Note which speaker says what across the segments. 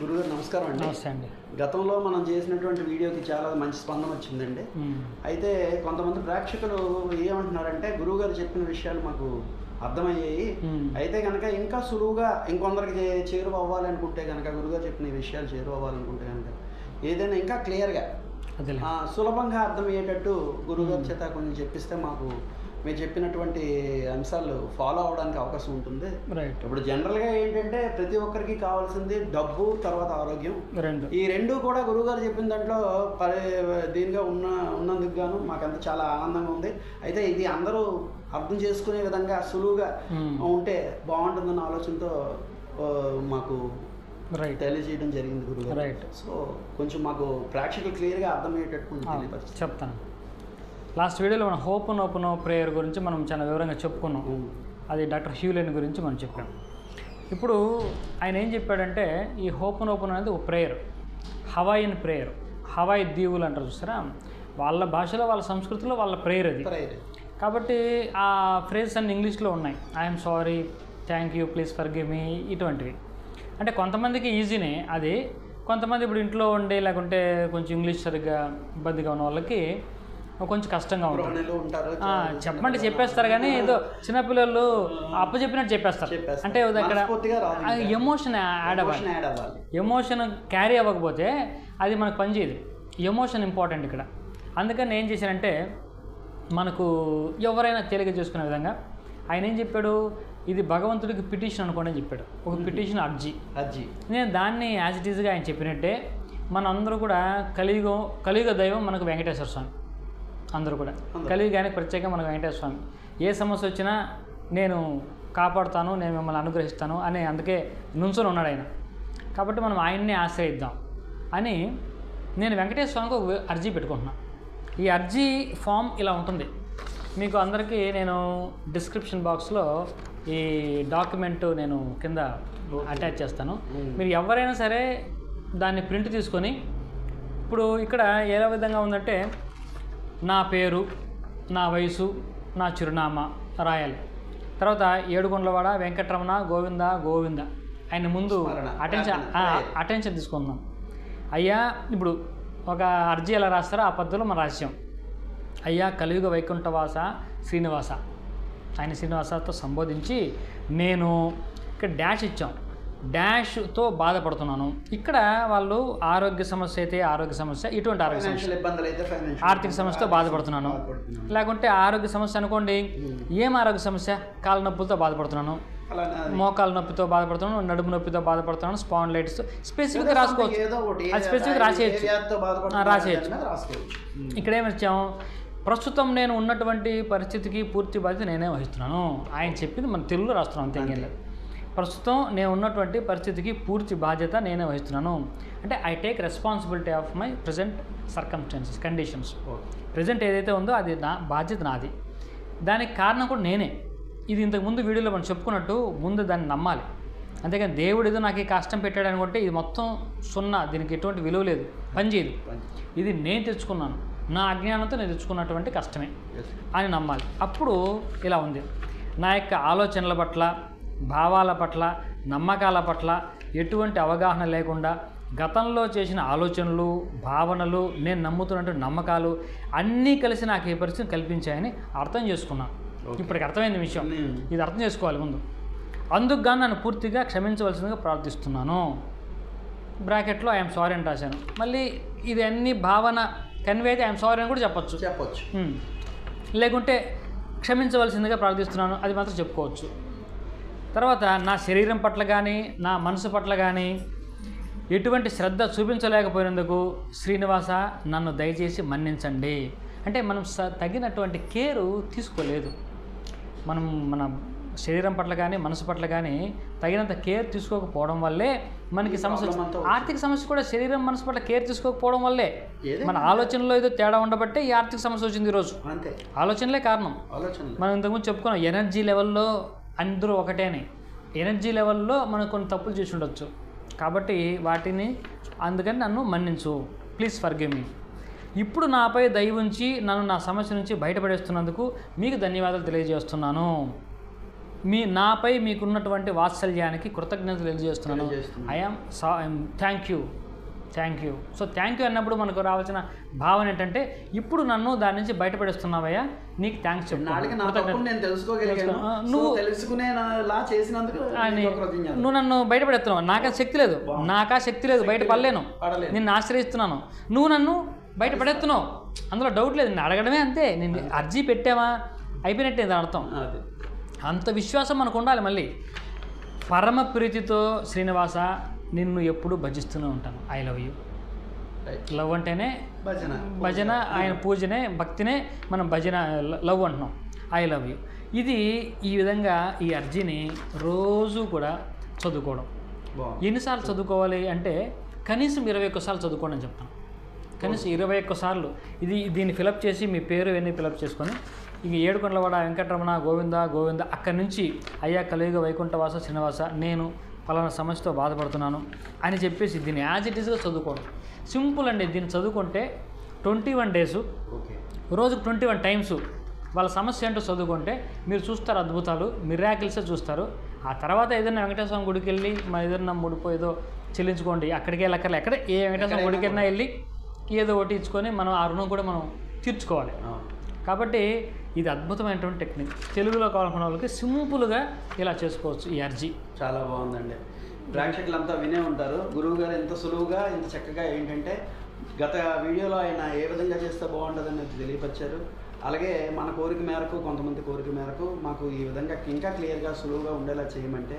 Speaker 1: గురుగారు నమస్కారం అండి.
Speaker 2: నమస్తే అండి.
Speaker 1: గతంలో మనం చేసినటువంటి వీడియోకి చాలా మంచి స్పందన వచ్చిందండి. అయితే కొంతమంది ప్రేక్షకులు ఏమంటున్నారంటే గురువుగారు చెప్పిన విషయాలు మాకు అర్థమయ్యాయి. అయితే కనుక ఇంకా సులువుగా ఇంకొందరికి చేరువ అవ్వాలనుకుంటే కనుక గురుగారు చెప్పిన విషయాలు చేరువ అవ్వాలనుకుంటే కనుక ఏదైనా ఇంకా క్లియర్గా సులభంగా అర్థమయ్యేటట్టు గురుగారి చేత కొంచెం చెప్పిస్తే మాకు మీరు చెప్పినటువంటి అంశాలు ఫాలో అవడానికి అవకాశం ఉంటుంది.
Speaker 2: రైట్
Speaker 1: ఇప్పుడు జనరల్గా ఏంటంటే ప్రతి ఒక్కరికి కావాల్సింది డబ్బు తర్వాత ఆరోగ్యం.
Speaker 2: రెండు.
Speaker 1: ఈ రెండు కూడా గురువుగారు చెప్పిన దాంట్లో పరి దీనిగా ఉన్న ఉన్నందుకు గాను మాకంతా చాలా ఆనందంగా ఉంది. అయితే ఇది అందరూ అర్థం చేసుకునే విధంగా సులువుగా
Speaker 2: మ్మ్. ఉంటే
Speaker 1: బాగుంటుందన్న ఆలోచనతో మాకు
Speaker 2: రైట్
Speaker 1: తెలియజేయడం జరిగింది గురుగారు
Speaker 2: Right.
Speaker 1: సో కొంచెం మాకు ప్రేక్షకులు క్లియర్గా అర్థమయ్యేటట్టు
Speaker 2: చెప్తాను. లాస్ట్ వీడియోలో మనం హోప్ ఓపెన్ ప్రేయర్ గురించి మనం చాలా వివరంగా చెప్పుకున్నాం. అది డాక్టర్ హ్యూలెన్ గురించి మనం చెప్పాం. ఇప్పుడు ఆయన ఏం చెప్పాడంటే ఈ హోపన్ ఓపెన్ అనేది ఒక ప్రేయర్. Hawaiian prayer. హవాయి దీవులు అంటారు చూసారా? వాళ్ళ భాషలో వాళ్ళ సంస్కృతిలో వాళ్ళ ప్రేయర్ అది. కాబట్టి ఆ ఫ్రేజెస్ అన్ని ఇంగ్లీష్లో ఉన్నాయి. I'm sorry thank you please forgive me ఇటువంటివి. అంటే కొంతమందికి ఈజీనే అది. కొంతమంది ఇప్పుడు ఇంట్లో ఉండి లేకుంటే కొంచెం ఇంగ్లీష్ సరిగ్గా ఇబ్బందిగా ఉన్న వాళ్ళకి కొంచెం కష్టంగా ఉంటుంది. చెప్పమంటే చెప్పేస్తారు కానీ ఏదో చిన్నపిల్లలు అప్పు చెప్పినట్టు చెప్పేస్తారు. అంటే అక్కడ. ఎమోషన్ యాడ్ అవ్వాలి. ఎమోషన్ క్యారీ అవ్వకపోతే అది మనకు పనిచేయదు ఎమోషన్ ఇంపార్టెంట్ ఇక్కడ. అందుకని ఏం చేశానంటే మనకు ఎవరైనా తేలిక చేసుకునే విధంగా ఆయన ఏం చెప్పాడు? ఇది భగవంతుడికి పిటిషన్ అనుకోండి అని చెప్పాడు. ఒక పిటిషన్ అర్జీ.
Speaker 1: అజ్జి
Speaker 2: నేను దాన్ని యాజ్ ఇట్ ఈజ్గా ఆయన చెప్పినట్టే మన అందరూ కూడా కలియుగం కలియుగ దైవం మనకు వెంకటేశ్వర స్వామి. అందరూ కూడా. కలియుగానికి ప్రత్యేకంగా మనకు వెంకటేశ్వర స్వామి. ఏ సమస్య వచ్చినా నేను కాపాడుతాను నేను మిమ్మల్ని అనుగ్రహిస్తాను అని అందుకే నుంచొని ఉన్నాడు ఆయన. కాబట్టి మనం ఆయన్నే ఆశ్రయిద్దాం అని నేను వెంకటేశ్వర స్వామికి ఒక అర్జీ పెట్టుకుంటున్నాను ఈ అర్జీ ఫామ్ ఇలా ఉంటుంది. మీకు అందరికీ నేను డిస్క్రిప్షన్ బాక్స్లో ఈ డాక్యుమెంట్ నేను కింద అటాచ్ చేస్తాను. మీరు ఎవరైనా సరే దాన్ని ప్రింట్ తీసుకొని ఇప్పుడు ఇక్కడ ఏ విధంగా ఉందంటే నా పేరు నా వయసు నా చిరునామా రాయాలి. తర్వాత ఏడుగుండ్లవాడ వెంకటరమణ గోవింద గోవింద. ఆయన ముందు అటెన్షన్ అటెన్షన్ తీసుకుందాం. అయ్యా ఇప్పుడు ఒక అర్జీ ఎలా రాస్తారో ఆ పద్ధతిలో మనం రాసాం అయ్యా కలియుగ వైకుంఠవాస శ్రీనివాస. ఆయన శ్రీనివాసతో సంబోధించి నేను ఇక్కడ డాష్ ఇచ్చాం. డాష్తో బాధపడుతున్నాను. ఇక్కడ వాళ్ళు ఆరోగ్య సమస్య అయితే ఆరోగ్య సమస్య ఇటువంటి ఆరోగ్య సమస్య. ఆర్థిక సమస్యతో బాధపడుతున్నాను. లేకుంటే ఆరోగ్య సమస్య అనుకోండి ఏం ఆరోగ్య సమస్య? కాళ్ళ నొప్పులతో బాధపడుతున్నాను. మోకాళ్ళ నొప్పితో బాధపడుతున్నాను నడుము నొప్పితో బాధపడుతున్నాను స్పాండ్లైటిస్ స్పెసిఫిక్గా రాసుకోవచ్చు. అది స్పెసిఫిక్ రాసేయచ్చు. రాసేయచ్చు.
Speaker 1: రాసుకోవచ్చు.
Speaker 2: ఇక్కడ ఏమి ఇచ్చాము? ప్రస్తుతం నేను ఉన్నటువంటి పరిస్థితికి పూర్తి బాధ్యత నేనే వహిస్తున్నాను. ఆయన చెప్పింది మన తెలుగులో రాస్తున్నాం అంతే ప్రస్తుతం నేను ఉన్నటువంటి పరిస్థితికి పూర్తి బాధ్యత నేనే వహిస్తున్నాను. అంటే I take responsibility of my present circumstances conditions present ఏదైతే ఉందో అది నా బాధ్యత నాది. దానికి కారణం కూడా నేనే. ఇది ఇంతకు ముందు వీడియోలో మనం చెప్పుకున్నట్టు ముందు దాన్ని నమ్మాలి. అంతేకాని దేవుడు ఏదో నాకు ఈ కష్టం పెట్టాడు అనుకుంటే ఇది మొత్తం సున్నా దీనికి ఎటువంటి విలువ లేదు. పనిచేయదు ఇది నేను తెచ్చుకున్నాను. నా అజ్ఞానంతో నేను తెచ్చుకున్నటువంటి కష్టమే అని నమ్మాలి. అప్పుడు ఇలా ఉంది. నా యొక్క ఆలోచనల పట్ల భావాల పట్ల నమ్మకాల పట్ల ఎటువంటి అవగాహన లేకుండా గతంలో చేసిన ఆలోచనలు భావనలు నేను నమ్ముతున్నటువంటి నమ్మకాలు అన్నీ కలిసి నాకు ఈ పరిస్థితిని కల్పించాయని అర్థం చేసుకున్నాను ఇప్పటికి అర్థమైంది విషయం. ఇది అర్థం చేసుకోవాలి ముందు. అందుకు గాను నన్ను పూర్తిగా క్షమించవలసిందిగా ప్రార్థిస్తున్నాను. బ్రాకెట్లో ఐఎమ్ సారీ అని రాశాను. మళ్ళీ ఇది అన్ని భావన కన్వే అయితే ఐఎమ్ సారీ అని కూడా చెప్పొచ్చు.
Speaker 1: చెప్పొచ్చు.
Speaker 2: లేకుంటే క్షమించవలసిందిగా ప్రార్థిస్తున్నాను. అది మాత్రం చెప్పుకోవచ్చు. తర్వాత నా శరీరం పట్ల కానీ నా మనసు పట్ల కానీ ఎటువంటి శ్రద్ధ చూపించలేకపోయినందుకు శ్రీనివాస నన్ను దయచేసి మన్నించండి. అంటే మనం స తగినటువంటి కేరు తీసుకోలేదు. మనం మన శరీరం పట్ల కానీ మనసు పట్ల కానీ తగినంత కేర్ తీసుకోకపోవడం వల్లే మనకి సమస్య. ఆర్థిక సమస్య కూడా శరీరం మనసు పట్ల కేర్ తీసుకోకపోవడం వల్లే. మన ఆలోచనలో ఏదో తేడా ఉండబట్టే ఈ ఆర్థిక సమస్య వచ్చింది ఈరోజు. ఆలోచనలే కారణం. మనం ఇంతకుముందు చెప్పుకున్నాం ఎనర్జీ లెవెల్లో అందరూ ఒకటేనే. ఎనర్జీ లెవెల్లో మనం కొన్ని తప్పులు చేసి ఉండొచ్చు. కాబట్టి వాటిని అందుకని నన్ను మన్నించు. Please forgive me. ఇప్పుడు నాపై దయ ఉంచి నన్ను నా సమస్య నుంచి బయటపడేస్తున్నందుకు మీకు ధన్యవాదాలు తెలియజేస్తున్నాను. మీ నాపై మీకున్నటువంటి వాత్సల్యానికి కృతజ్ఞతలు తెలియజేస్తున్నాను. I'm sorry thank you thank you so thank you అన్నప్పుడు మనకు రావాల్సిన భావన ఏంటంటే ఇప్పుడు నన్ను దాని నుంచి బయటపడేస్తున్నావయ్యా నీకు థ్యాంక్స్
Speaker 1: నువ్వు
Speaker 2: నువ్వు- నన్ను బయటపడేస్తున్నావు. నాకా శక్తి లేదు. నాకా శక్తి లేదు. బయట పడలేను. నిన్ను ఆశ్రయిస్తున్నాను. నువ్వు నన్ను బయట పడేస్తున్నావు అందులో డౌట్ లేదు. నేను అడగడమే అంతే. నేను అర్జీ పెట్టావా? అయిపోయినట్టే దాని అర్థం. అంత విశ్వాసం మనకు ఉండాలి మళ్ళీ. పరమ ప్రీతితో శ్రీనివాస నిన్ను ఎప్పుడు భజిస్తూనే ఉంటాను. I love you. లవ్ అంటేనే
Speaker 1: భజన.
Speaker 2: భజన ఆయన పూజనే భక్తినే మనం భజన లవ్ అంటున్నాం. ఐ లవ్ యూ ఇది ఈ విధంగా ఈ అర్జీని రోజు కూడా చదువుకోవడం. ఎన్నిసార్లు చదువుకోవాలి అంటే కనీసం ఇరవై ఒక్కసార్లు చదువుకోండి అని చెప్తాను. కనీసం ఇరవై ఒక్కసార్లు ఇది దీన్ని ఫిలప్ చేసి మీ పేరు ఇవన్నీ ఫిలప్ చేసుకొని ఇంక ఏడుకొండలవాడ వెంకటరమణ గోవింద గోవింద అక్కడి నుంచి అయ్యా కలియుగ వైకుంఠవాస శ్రీనివాస నేను పలానా సమస్యతో బాధపడుతున్నాను అని చెప్పేసి దీన్ని యాజ్ ఇట్ ఈస్గా చదువుకోవడం సింపుల్ అండి దీన్ని చదువుకుంటే ట్వంటీ వన్ డేస్ రోజుకు ట్వంటీ వన్ టైమ్స్ వాళ్ళ సమస్య ఏంటో చదువుకుంటే మీరు చూస్తారు అద్భుతాలు మిరాకిల్సే చూస్తారు. ఆ తర్వాత ఏదైనా వెంకటేశ్వర గుడికి వెళ్ళి మా ఏదైనా ముడిపో ఏదో చెల్లించుకోండి అక్కడికి వెళ్ళక్కర్లే ఎక్కడ ఏ వెంకటేశ్వర గుడికి వెళ్ళినా వెళ్ళి ఏదో ఒకటి ఇచ్చుకొని మనం ఆ రుణం కూడా మనం తీర్చుకోవాలి. కాబట్టి ఇది అద్భుతమైనటువంటి టెక్నిక్. తెలుగులో కావాలనుకున్న వాళ్ళకి సింపుల్గా ఇలా చేసుకోవచ్చు ఈ అర్జీ.
Speaker 1: చాలా బాగుందండి. ప్రేక్షకులంతా వినే ఉంటారు. గురువు గారు ఎంత సులువుగా ఇంత చక్కగా ఏంటంటే గత వీడియోలో ఆయన ఏ విధంగా చేస్తే బాగుంటుందని తెలియపరిచారు. అలాగే మన కోరిక మేరకు కొంతమంది కోరిక మేరకు మాకు ఈ విధంగా ఇంకా క్లియర్గా సులువుగా ఉండేలా చేయమంటే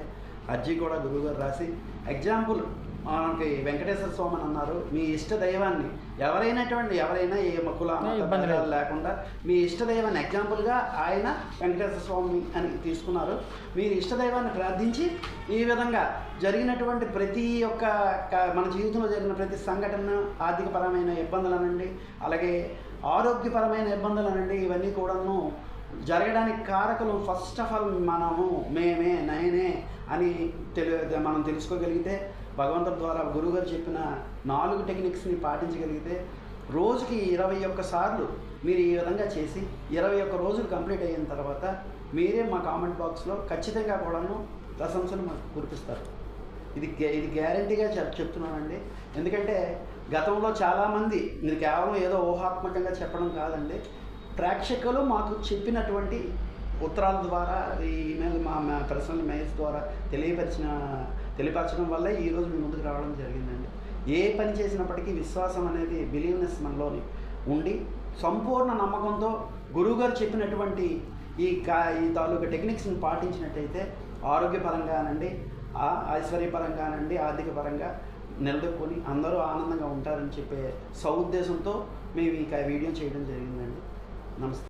Speaker 1: అర్జీ కూడా గురువు గారు రాసి ఎగ్జాంపుల్ మనకి వెంకటేశ్వర స్వామి అని అన్నారు మీ ఇష్ట దైవాన్ని ఎవరైనటువంటి ఎవరైనా ఏ మక్కుల
Speaker 2: ఏ ఇబ్బంది లేదు.
Speaker 1: లేకుండా మీ ఇష్టదైవాన్ని ఎగ్జాంపుల్గా ఆయన వెంకటేశ్వర స్వామి అని తీసుకున్నారు మీరు ఇష్టదైవాన్ని ప్రార్థించి ఈ విధంగా జరిగినటువంటి ప్రతి ఒక్క మన జీవితంలో జరిగిన ప్రతి సంఘటన ఆర్థికపరమైన ఇబ్బందులు అనండి అలాగే ఆరోగ్యపరమైన ఇబ్బందులు అనండి ఇవన్నీ కూడాను జరగడానికి కారకులు ఫస్ట్ ఆఫ్ ఆల్ మనము మేమే నేనే అని తెలి మనం తెలుసుకోగలిగితే భగవంతుడి ద్వారా గురువుగారు చెప్పిన నాలుగు టెక్నిక్స్ని పాటించగలిగితే రోజుకి ఇరవై ఒక్క సార్లు మీరు ఈ విధంగా చేసి ఇరవై ఒక్క రోజులు కంప్లీట్ అయిన తర్వాత మీరే మా కామెంట్ బాక్స్లో ఖచ్చితంగా కూడాను ప్రశంసలు మాకు కురిపిస్తారు. ఇది ఇది గ్యారంటీగా చెప్ చెప్తున్నానండి. ఎందుకంటే గతంలో చాలామంది మీరు కేవలం ఏదో ఊహాత్మకంగా చెప్పడం కాదండి ప్రేక్షకులు మాకు చెప్పినటువంటి ఉత్తరాల ద్వారా ఈ ఈమెయిల్ మా మా పర్సనల్ మెయిల్స్ ద్వారా తెలియపరిచిన తెలియపరచడం వల్ల ఈరోజు మీ ముందుకు రావడం జరిగిందండి. ఏ పని చేసినప్పటికీ విశ్వాసం అనేది బిలీవ్నెస్ మనలోని ఉండి సంపూర్ణ నమ్మకంతో గురువుగారు చెప్పినటువంటి ఈ కా ఈ తాలూకా టెక్నిక్స్ని పాటించినట్టయితే ఆరోగ్యపరంగానండి ఐశ్వర్యపరంగానండి ఆర్థిక పరంగా నిలదొక్కుని అందరూ ఆనందంగా ఉంటారని చెప్పే సౌద్దేశంతో మేము ఈ వీడియో చేయడం జరిగిందండి. నమస్తే.